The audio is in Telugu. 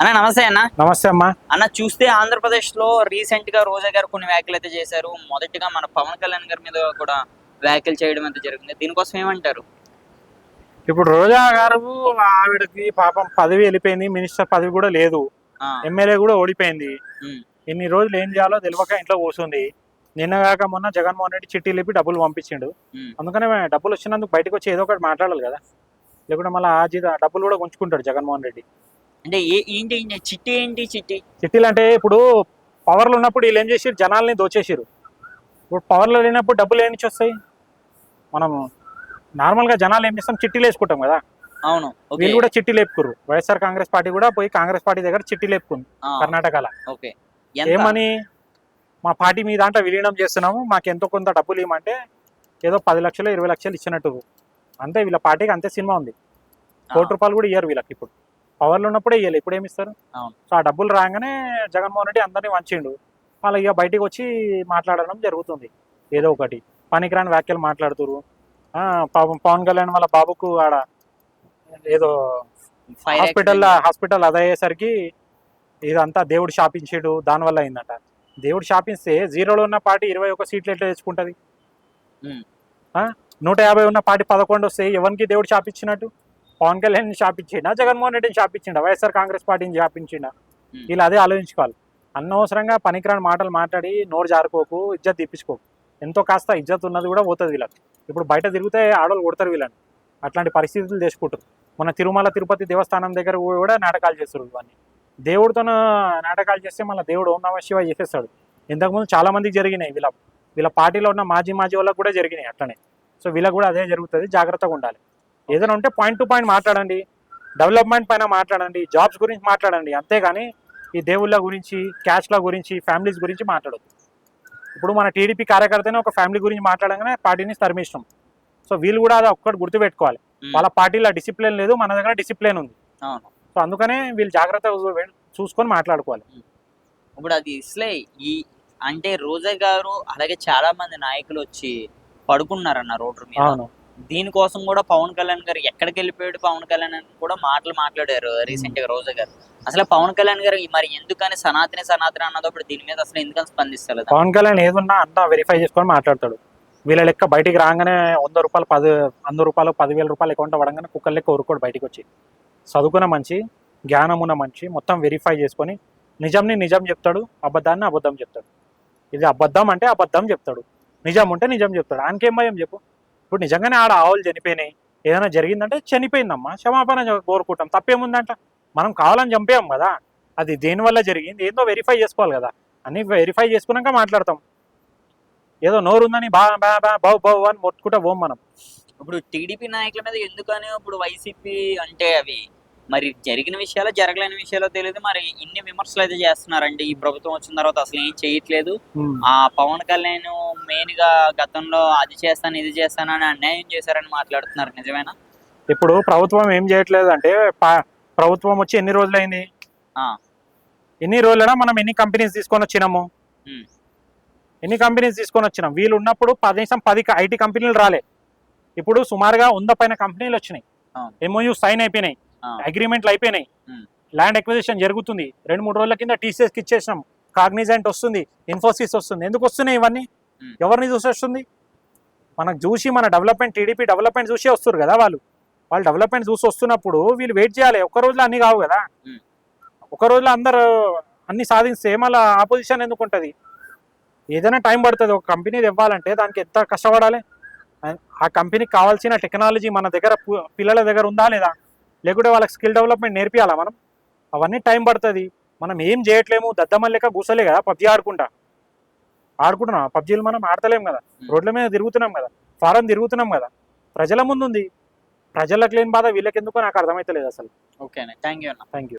అన్న నమస్తే అన్న. నమస్తే అమ్మా. అన్న చూస్తే ఆంధ్రప్రదేశ్లో రీసెంట్గా రోజా గారు కొన్ని వ్యాఖ్యలు అయితే చేశారు. మొదటిగా మన పవన్ కళ్యాణ్ గారి మీద కూడా వ్యాఖ్యలు చేయడం అయితే జరిగింది. దీనికోసం ఏమంటారు? ఇప్పుడు రోజా గారు ఆవిడకి పాపం పదవి వెళ్ళిపోయింది. మినిస్టర్ పదవి కూడా లేదు. ఎమ్మెల్యే కూడా ఓడిపోయింది. ఇన్ని రోజులు ఏం చేయాలో తెలియక ఇంట్లో కూర్చుంది. నిన్నగాక మొన్న జగన్మోహన్ రెడ్డి చిట్టి లేపి డబ్బులు పంపించిండు. అందుకనే డబ్బులు వచ్చినందుకు బయటకు వచ్చి ఏదో ఒకటి మాట్లాడాలి కదా. లేకుంటే మళ్ళీ ఆ జీత డబ్బులు కూడా ఉంచుకుంటాడు జగన్మోహన్ రెడ్డి. అంటే ఏంటి? చిట్టి ఏంటి చిట్టి? చిట్టీలు అంటే ఇప్పుడు పవర్లు ఉన్నప్పుడు వీళ్ళు ఏం చేసిరు జనాల్ని దోచేసిరు ఇప్పుడు పవర్లో లేనప్పుడు డబ్బులు ఏం నుంచి వస్తాయి? మనం నార్మల్గా జనాలు ఏం చేస్తాం? చిట్టీలు వేసుకుంటాం కదా. అవును వీళ్ళు కూడా చిట్టి లేపుకురు వైఎస్ఆర్ కాంగ్రెస్ పార్టీ కూడా పోయి కాంగ్రెస్ పార్టీ దగ్గర చిట్టి లేపుకుంది కర్ణాటకలో. ఓకే? ఏమని? మా పార్టీ మీ దాంట్లో విలీనం చేస్తున్నాము. మాకు ఎంతో కొంత డబ్బులు ఇవ్వమంటే ఏదో పది లక్షలు ఇరవై లక్షలు ఇచ్చినట్టు. అంతే వీళ్ళ పార్టీకి అంతే సినిమా ఉంది. కోటి రూపాయలు కూడా ఇయ్యరు వీళ్ళకి ఇప్పుడు. పవర్లో ఉన్నప్పుడే ఇవ్వాలి ఇప్పుడు ఏమి ఇస్తారు. సో ఆ డబ్బులు రాగానే జగన్మోహన్ రెడ్డి అందరినీ వంచిండు. వాళ్ళ ఇక బయటికి వచ్చి మాట్లాడడం జరుగుతుంది. ఏదో ఒకటి. పనికిరాని వ్యాఖ్యలు మాట్లాడుతురు పాపం పవన్ కళ్యాణ్ వాళ్ళ బాబుకు ఆడ ఏదో హాస్పిటల్. హాస్పిటల్ అదయ్యేసరికి ఇదంతా దేవుడు శాపించాడు. దానివల్ల అయిందట. దేవుడు శాపిస్తే జీరోలో ఉన్న పార్టీ ఇరవై ఒక సీట్లు ఎట్లా తెచ్చుకుంటది? నూట యాభై ఉన్న పార్టీ పదకొండు వస్తే ఎవరికి దేవుడు శాపించినట్టు? పవన్ కళ్యాణ్ శాపించిండా? జగన్మోహన్ రెడ్డిని శాపించిండా? వైఎస్ఆర్ కాంగ్రెస్ పార్టీని శాపించిండా? ఉమ్. వీళ్ళు అదే ఆలోచించుకోవాలి. అనవసరంగా పనికిరాని మాటలు మాట్లాడి నోరు జారుకోకు ఇజ్జత్ తెప్పించుకోకు ఎంతో కాస్త ఇజ్జత్ ఉన్నది కూడా పోతుంది వీళ్ళకి. ఇప్పుడు బయట తిరిగితే ఆడవాళ్ళు కొడతారు వీళ్ళని. అట్లాంటి పరిస్థితులు తెచ్చుకుంటారు మన తిరుమల తిరుపతి దేవస్థానం దగ్గర కూడా నాటకాలు చేస్తారు ఇవన్నీ. దేవుడితో నాటకాలు చేస్తే మళ్ళీ దేవుడు ఓం నమ శివ చేసేస్తాడు. ఇంతకుముందు చాలా మందికి జరిగినాయి వీళ్ళ వీళ్ళ పార్టీలో ఉన్న మాజీ మాజీ వాళ్ళకి కూడా జరిగినాయి అట్లనే. సో వీళ్ళకి కూడా అదే జరుగుతుంది. జాగ్రత్తగా ఉండాలి. ఏదైనా ఉంటే పాయింట్ టు పాయింట్ మాట్లాడండి. డెవలప్మెంట్ పైన మాట్లాడండి. జాబ్స్ గురించి మాట్లాడండి. అంతేగాని ఈ దేవుళ్ళ గురించి క్యాష్ల గురించి ఫ్యామిలీస్ గురించి మాట్లాడొద్దు. ఇప్పుడు మన టీడీపీ కార్యకర్తనే ఒక ఫ్యామిలీ గురించి మాట్లాడగానే పార్టీని తరిమిష్టం సో వీళ్ళు కూడా అది ఒక్కటి గుర్తుపెట్టుకోవాలి. వాళ్ళ పార్టీలో డిసిప్లిన్ లేదు మన దగ్గర డిసిప్లిన్ ఉంది. అవును. సో అందుకనే వీళ్ళు జాగ్రత్తగా చూసుకొని మాట్లాడుకోవాలి. ఇప్పుడు అది ఇస్లే ఈ అంటే రోజా గారు అలాగే చాలా మంది నాయకులు వచ్చి పడుకున్నారన్న రోడ్డు మీద. దీనికోసం కూడా పవన్ కళ్యాణ్ గారు ఎక్కడికి వెళ్ళిపోయాడు పవన్ కళ్యాణ్ అని కూడా మాటలు మాట్లాడారు రీసెంట్గా రోజా గారు అసలు పవన్ కళ్యాణ్ గారు మరి ఎందుకని సనాతని సనాతని అన్నదప్పుడు దీని మీద అసలు ఎందుకని స్పందిస్తలేదు? పవన్ కళ్యాణ్ ఏదున్నా అంతా వెరిఫై చేసుకొని మాట్లాడతాడు. వీళ్ళ లెక్క బయటికి రాగానే వంద రూపాయలు పది వంద రూపాయలు పదివేల రూపాయలు అకౌంట్ పడంగానే కుక్కల లెక్క ఊరుకోడు బయటికి వచ్చి. చదువుకున్న మంచి జ్ఞానం ఉన్న మంచి మొత్తం వెరిఫై చేసుకొని నిజంని నిజం చెప్తాడు అబద్ధాన్ని అబద్ధం చెప్తాడు. ఇది అబద్ధం అంటే అబద్ధం చెప్తాడు. నిజం ఉంటే నిజం చెప్తాడు. ఆయనకేం భయం చెప్పు? ఇప్పుడు నిజంగానే ఆడ ఆవులు చనిపోయినాయి. ఏదైనా జరిగిందంటే చనిపోయిందమ్మా. క్షమాపణ కోరుకుంటాం. తప్పేముందంట? మనం కావాలని చంపేయం కదా. అది దేనివల్ల జరిగింది? ఏందో వెరిఫై చేసుకోవాలి కదా. అన్ని వెరిఫై చేసుకున్నాక మాట్లాడతాం. ఏదో నోరుందని బా బా బా బౌ బౌ అని మొట్టుకుంటా పోం మనం. ఇప్పుడు టీడీపీ నాయకుల మీద ఎందుకని ఇప్పుడు వైసీపీ అంటే అవి? మరి జరిగిన విషయాలు జరగలేని విషయాలు తెలియదు. మరి ఇన్ని విమర్శలు అయితే చేస్తున్నారండి. ఈ ప్రభుత్వం వచ్చిన తర్వాత అసలు ఏం చేయట్లేదు. ఆ పవన్ కళ్యాణ్ మెయిన్గా గతంలో అది చేస్తాను ఇది చేస్తాను అని అన్యాయం చేశారని మాట్లాడుతున్నారు. నిజమేనా? ఇప్పుడు ప్రభుత్వం ఏం చేయట్లేదు అంటే ప్రభుత్వం వచ్చి ఎన్ని రోజులైంది. ఎన్ని రోజులైనా మనం ఎన్ని కంపెనీస్ తీసుకొని వచ్చినాము. ఎన్ని కంపెనీస్ తీసుకొని వచ్చినాం? వీళ్ళు ఉన్నప్పుడు కనీసం పది ఐటీ కంపెనీలు రాలే. ఇప్పుడు సుమారుగా వంద పైన కంపెనీలు వచ్చినాయి. ఎంఓయూ సైన్ అయిపోయినాయి. అగ్రిమెంట్లు అయిపోయినాయి. ల్యాండ్ ఎక్విజిషన్ జరుగుతుంది. రెండు మూడు రోజుల కింద టీసీఎస్కి ఇచ్చేసినాం. కాగ్నిజెంట్ వస్తుంది. ఇన్ఫోసిస్ వస్తుంది. ఎందుకు వస్తున్నాయి ఇవన్నీ. ఎవరిని చూసి వస్తుంది? మనకు చూసి మన డెవలప్మెంట్ టీడీపీ డెవలప్మెంట్ చూసి వస్తారు కదా వాళ్ళు. వాళ్ళు డెవలప్మెంట్ చూసి వస్తున్నప్పుడు వీళ్ళు వెయిట్ చేయాలి. ఒక్క రోజులో అన్ని కావు కదా. ఒక రోజులో అందరు అన్ని సాధిస్తే మళ్ళీ ఆపోజిషన్ ఎందుకు ఉంటుంది? ఏదైనా టైం పడుతుంది. ఒక కంపెనీ ఇవ్వాలంటే దానికి ఎంత కష్టపడాలి? ఆ- కంపెనీకి కావాల్సిన టెక్నాలజీ మన దగ్గర పిల్లల దగ్గర ఉందా లేదా? లేకుంటే వాళ్ళకి స్కిల్ డెవలప్మెంట్ నేర్పియాలా మనం? అవన్నీ టైం పడుతుంది. మనం ఏం చేయట్లేము. దద్దమల్ లెక్క కూసలే కదా పబ్జీ ఆడుకుంటా. ఆడుకుంటున్నాం. పబ్జీలు మనం ఆడతలేం కదా. రోడ్ల మీద తిరుగుతున్నాం కదా. ఫారెన్ తిరుగుతున్నాం కదా. ప్రజల ముందు ఉంది ప్రజలకు లేని బాధ వీళ్ళకి ఎందుకో నాకు అర్థమైతలేదు అసలు. ఓకే థ్యాంక్ యూ అన్న. Thank you